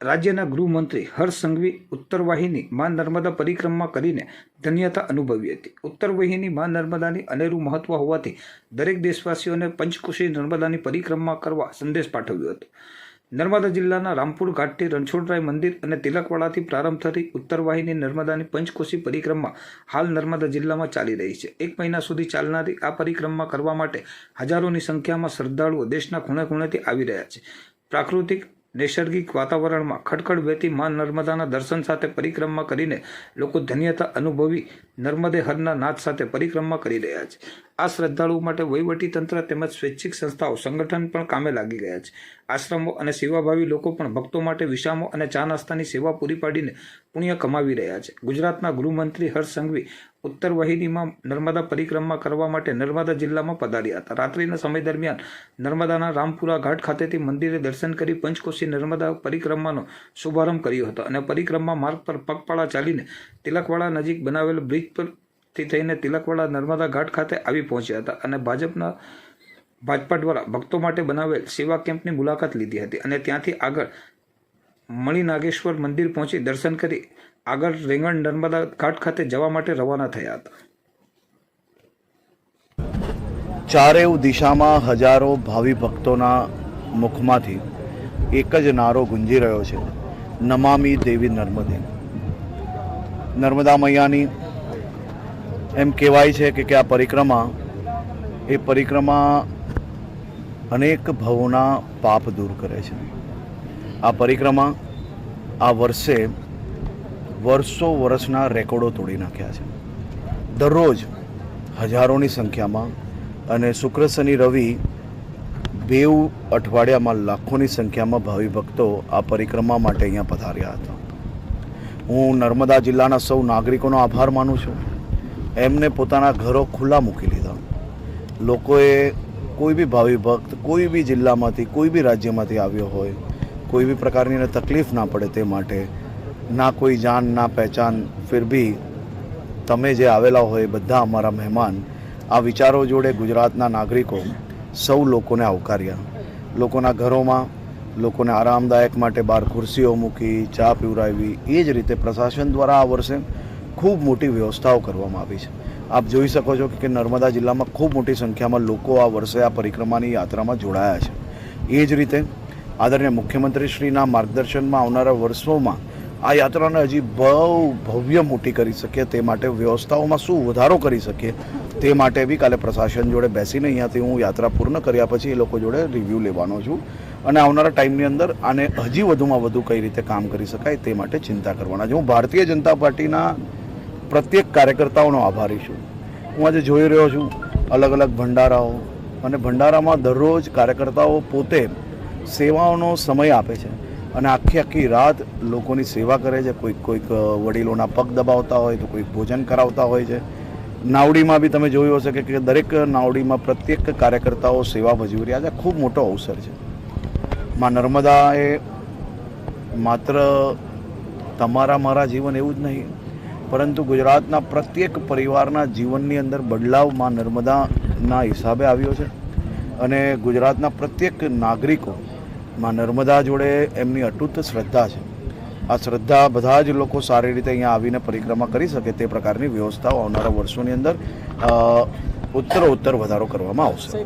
રાજ્યના ગૃહમંત્રી હર્ષ સંઘવી ઉત્તર વાહિની મા નર્મદા પરિક્રમા કરીને ધન્યતા અનુભવી હતી. ઉત્તર વાહિની મા નર્મદાની અનેરું મહત્વ હોવાથી દરેક દેશવાસીઓને પંચકોશી નર્મદાની પરિક્રમા કરવા સંદેશ પાઠવ્યો હતો. નર્મદા જિલ્લાના રામપુર ઘાટથી રણછોડરાય મંદિર અને તિલકવાડાથી પ્રારંભ થતી ઉત્તરવાહિની નર્મદાની પંચકોશી પરિક્રમા હાલ નર્મદા જિલ્લામાં ચાલી રહી છે. એક મહિના સુધી ચાલનારી આ પરિક્રમા કરવા માટે હજારોની સંખ્યામાં શ્રદ્ધાળુઓ દેશના ખૂણે ખૂણેથી આવી રહ્યા છે. પ્રાકૃતિક નૈસર્ગિક વાતાવરણમાં ખડખડ વહેતી મા નર્મદાના દર્શન સાથે પરિક્રમા કરીને લોકો ધન્યતા અનુભવી નર્મદે હરના નાદ સાથે પરિક્રમા કરી રહ્યા છે. આ શ્રદ્ધાળુઓ માટે વહીવટી તંત્ર તેમજ સ્વૈચ્છિક સંસ્થાઓ, સંગઠન પણ કામે લાગી ગયા છે. આશ્રમો અને સેવાભાવી લોકો પણ ભક્તો માટે વિશામો અને ચા નાસ્તાની સેવા પૂરી પાડીને પુણ્ય કમાવી રહ્યા છે. ગુજરાતના ગૃહમંત્રી હર્ષ સંઘવી ઉત્તર વાહિનીમાં નર્મદા પરિક્રમા કરવા માટે નર્મદા જિલ્લામાં પધાર્યા હતા. રાત્રિના સમય દરમિયાન નર્મદાના રામપુરા ઘાટ ખાતેથી મંદિરે દર્શન કરી પંચકોશી નર્મદા પરિક્રમાનો શુભારંભ કર્યો હતો અને પરિક્રમા માર્ગ પર પગપાળા ચાલીને તિલકવાડા નજીક બનાવેલ બ્રિજ પરથી થઈને તિલકવાડા નર્મદા ઘાટ ખાતે આવી પહોંચ્યા હતા અને ભાજપના ભાજપા દ્વારા ભક્તો માટે બનાવેલ સેવા કેમ્પની મુલાકાત લીધી હતી અને ત્યાંથી આગળ મણિનાગેશ્વર મંદિર પહોંચી દર્શન કરી આગળ રેંગણ નર્મદા ઘાટ ખાતે જવા માટે રવાના થયા હતા. ચારેવ દિશામાં હજારો ભાવિ ભક્તોના મુખમાંથી એક જ નારો ગુંજી રહ્યો છે, નમામી દેવી નર્મદે. નર્મદા મૈયાની એમ કહેવાય છે કે કે આ પરિક્રમા, એ પરિક્રમા અનેક ભવોના પાપ દૂર કરે છે. આ પરિક્રમા આ વર્ષે વર્ષો વર્ષના રેકોર્ડો તોડી નાખ્યા છે. દરરોજ હજારોની સંખ્યામાં અને શુક્ર, શનિ, રવિ બેવ અઠવાડિયામાં લાખોની સંખ્યામાં ભાવિ ભક્તો આ પરિક્રમા માટે અહીંયા પધાર્યા હતા. હું નર્મદા જિલ્લાના સૌ નાગરિકોનો આભાર માનું છું. એમને પોતાના ઘરો ખુલ્લા મૂકી લીધા. લોકોએ કોઈ બી ભાવિ ભક્ત, કોઈ બી જિલ્લામાંથી, કોઈ બી રાજ્યમાંથી આવ્યો હોય, કોઈ બી પ્રકારની તકલીફ ના પડે તે માટે, ના કોઈ જાન, ના પહેચાન, ફિર બી તમે જે આવેલા હોય બધા અમારા મહેમાન, આ વિચારો જોડે ગુજરાતના નાગરિકો સૌ લોકોને આવકાર્યા. લોકોના ઘરોમાં, લોકોને આરામદાયક માટે બહાર ખુરશીઓ મૂકી, ચા પીવડાવી, એ જ રીતે પ્રશાસન દ્વારા આ વર્ષે ખૂબ મોટી વ્યવસ્થાઓ કરવામાં આવી છે. આપ જોઈ શકો છો કે નર્મદા જિલ્લામાં ખૂબ મોટી સંખ્યામાં લોકો આ વર્ષે આ પરિક્રમાની યાત્રામાં જોડાયા છે. એ જ રીતે આદરણીય મુખ્યમંત્રીશ્રીના માર્ગદર્શનમાં આવનારા વર્ષોમાં આ યાત્રાને હજી બહુ ભવ્ય મોટી કરી શકીએ તે માટે વ્યવસ્થાઓમાં શું વધારો કરી શકીએ તે માટે બી કાલે પ્રશાસન જોડે બેસીને અહીંયાથી હું યાત્રા પૂર્ણ કર્યા પછી એ લોકો જોડે રિવ્યૂ લેવાનો છું. અને આવનારા ટાઈમની અંદર આને હજી વધુમાં વધુ કઈ રીતે કામ કરી શકાય તે માટે ચિંતા કરવાના છે. હું ભારતીય જનતા પાર્ટીના પ્રત્યેક કાર્યકર્તાઓનો આભારી છું. હું આજે જોઈ રહ્યો છું અલગ અલગ ભંડારાઓ અને ભંડારામાં દરરોજ કાર્યકર્તાઓ પોતે સેવાઓનો સમય આપે છે અને આખી આખી રાત લોકોની સેવા કરે છે. કોઈક કોઈક વડીલોના પગ દબાવતા હોય તો કોઈક ભોજન કરાવતા હોય છે. નાવડીમાં બી તમે જોયું હશે કે દરેક નાવડીમાં પ્રત્યેક કાર્યકર્તાઓ સેવા ભજવી રહ્યા છે. ખૂબ મોટો અવસર છે. માં નર્મદાએ માત્ર તમારા મારા જીવન એવું જ નહીં પરંતુ ગુજરાતના પ્રત્યેક પરિવારના જીવનની અંદર બદલાવમાં નર્મદાના હિસાબે આવ્યો છે. અને ગુજરાતના પ્રત્યેક નાગરિકો માં નર્મદા જોડે એમની અટૂટ શ્રદ્ધા છે. આ શ્રદ્ધા બધા જ લોકો સારી રીતે અહીંયા આવીને પરિક્રમા કરી શકે તે પ્રકારની વ્યવસ્થાઓ આવનારા વર્ષોની અંદર ઉત્તરોત્તર વધારો કરવામાં આવશે.